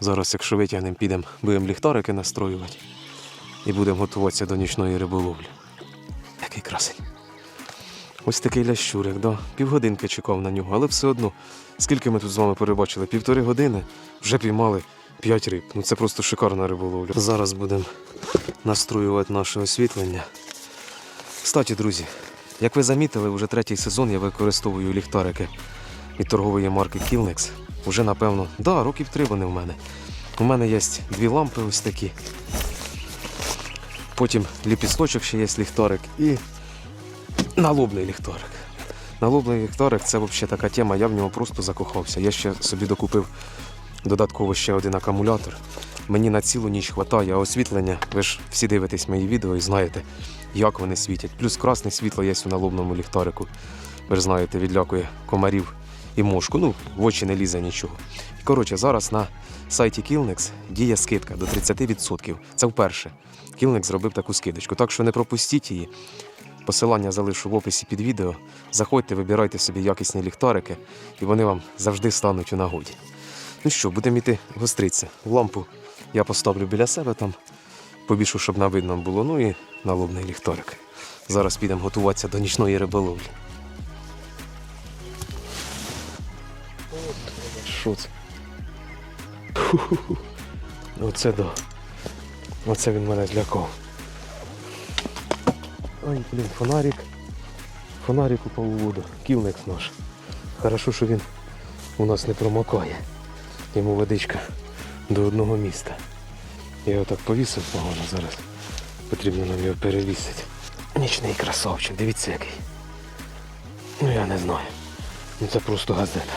Зараз, якщо витягнемо, підемо, будемо ліхтарики настроювати і будемо готуватися до нічної риболовлі. Який красень. Ось такий лящурик, да. Півгодинки чекав на нього, але все одно, скільки ми тут з вами перебачили? Півтори години вже піймали п'ять риб. Ну це просто шикарна риболовля. Зараз будемо настроювати наше освітлення. Кстати, друзі, як ви замітили, вже третій сезон я використовую ліхтарики від торгової марки Killnex. Уже напевно, да, років три вони в мене. У мене є дві лампи ось такі. Потім ліпісточок ще є ліхтарик і налобний ліхтарик. Налобний ліхтарик це взагалі така тема, я в нього просто закохався. Я ще собі докупив додатково ще один акумулятор. Мені на цілу ніч вистачає, освітлення, ви ж всі дивитесь мої відео і знаєте, як вони світять. Плюс красне світло є у налобному ліхтарику. Ви ж знаєте, відлякує комарів і мошку. Ну, в очі не лізе нічого. І, коротше, зараз на сайті Killnex діє скидка до 30%. Це вперше. Killnex зробив таку скидочку. Так що не пропустіть її. Посилання залишу в описі під відео. Заходьте, вибирайте собі якісні ліхтарики, і вони вам завжди стануть у нагоді. Ну що, будемо йти гостритися. Лампу я поставлю біля себе там, побільшу, щоб на видно було. Ну і налобний ліхтарик. Зараз підемо готуватися до нічної риболовлі. Що це? Ху-ху-ху. Оце да. Оце він мене злякав. Ой, блін, фонарик. Фонарик упав у воду. Кілникс наш. Хорошо, що він у нас не промокає. Йому водичка до одного міста. Я його так повісив погано зараз. Потрібно нам його перевісити. Нічний красавчик, дивіться який. Ну я не знаю. Ну це просто газета.